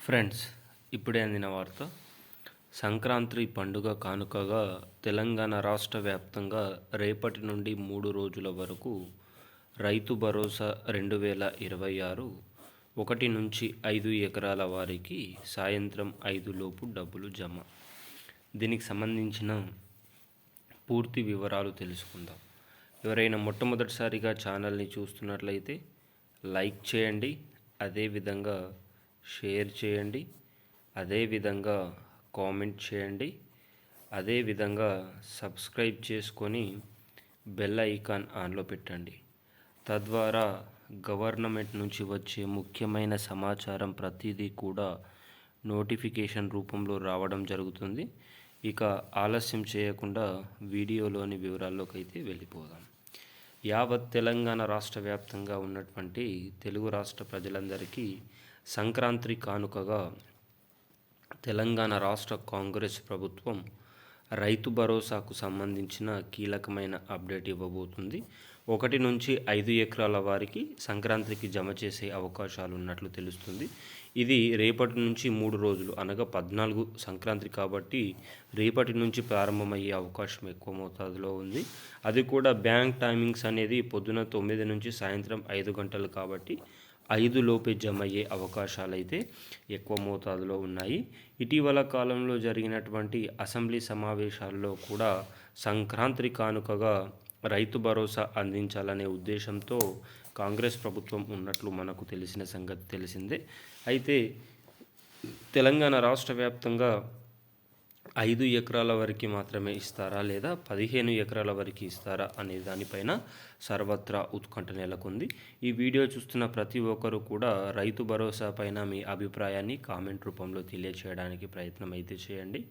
Friends ఇప్పుడే అందిన వార్త. సంక్రాంతి పండుగ కానుకగా తెలంగాణ రాష్ట్ర వ్యాప్తంగా రేపటి నుండి మూడు రోజుల వరకు రైతు భరోసా రెండు వేల ఇరవై ఆరు ఒకటి నుంచి ఐదు ఎకరాల వారికి సాయంత్రం ఐదు లోపు డబ్బులు జమ. దీనికి సంబంధించిన పూర్తి వివరాలు తెలుసుకుందాం. ఎవరైనా మొట్టమొదటిసారిగా ఛానల్ని చూస్తున్నట్లయితే లైక్ చేయండి. అదేవిధంగా షేర్ చేయండి. అదేవిధంగా కామెంట్ చేయండి. అదేవిధంగా సబ్స్క్రైబ్ చేసుకొని బెల్ ఐకాన్ ఆన్లో పెట్టండి. తద్వారా గవర్నమెంట్ నుంచి వచ్చే ముఖ్యమైన సమాచారం ప్రతిదీ కూడా నోటిఫికేషన్ రూపంలో రావడం జరుగుతుంది. ఇక ఆలస్యం చేయకుండా వీడియోలోని వివరాల్లోకి అయితే వెళ్ళిపోదాం. యావత్ తెలంగాణ రాష్ట్ర వ్యాప్తంగా ఉన్నటువంటి తెలుగు రాష్ట్ర ప్రజలందరికీ సంక్రాంతి కానుకగా తెలంగాణ రాష్ట్ర కాంగ్రెస్ ప్రభుత్వం రైతు భరోసాకు సంబంధించిన కీలకమైన అప్డేట్ ఇవ్వబోతుంది. ఒకటి నుంచి ఐదు ఎకరాల వారికి సంక్రాంతికి జమ చేసే అవకాశాలు ఉన్నట్లు తెలుస్తుంది. ఇది రేపటి నుంచి మూడు రోజులు అనగా పద్నాలుగు సంక్రాంతి కాబట్టి రేపటి నుంచి ప్రారంభమయ్యే అవకాశం ఎక్కువ మోతాదులో ఉంది. అది కూడా బ్యాంక్ టైమింగ్స్ అనేది పొద్దున తొమ్మిది నుంచి సాయంత్రం ఐదు గంటలు కాబట్టి ఐదు లోపే జమ అయ్యే అవకాశాలు అయితే ఎక్కువ మోతాదులో ఉన్నాయి. ఇటీవల కాలంలో జరిగినటువంటి అసెంబ్లీ సమావేశాల్లో కూడా సంక్రాంతి కానుకగా రైతు భరోసా అందించాలనే ఉద్దేశంతో కాంగ్రెస్ ప్రభుత్వం ఉన్నట్లు మనకు తెలిసిన సంగతి తెలిసిందే. అయితే తెలంగాణ రాష్ట్ర వ్యాప్తంగా ఐదు ఎకరాల వరకు మాత్రమే ఇస్తారా లేదా పదిహేను ఎకరాల వరకు ఇస్తారా అనే దానిపైన సర్వత్రా ఉత్కంఠ నెలకొంది. ఈ వీడియో చూస్తున్న ప్రతి ఒక్కరూ కూడా రైతు భరోసా పైన మీ అభిప్రాయాన్ని కామెంట్ రూపంలో తెలియచేయడానికి ప్రయత్నం అయితే చేయండి.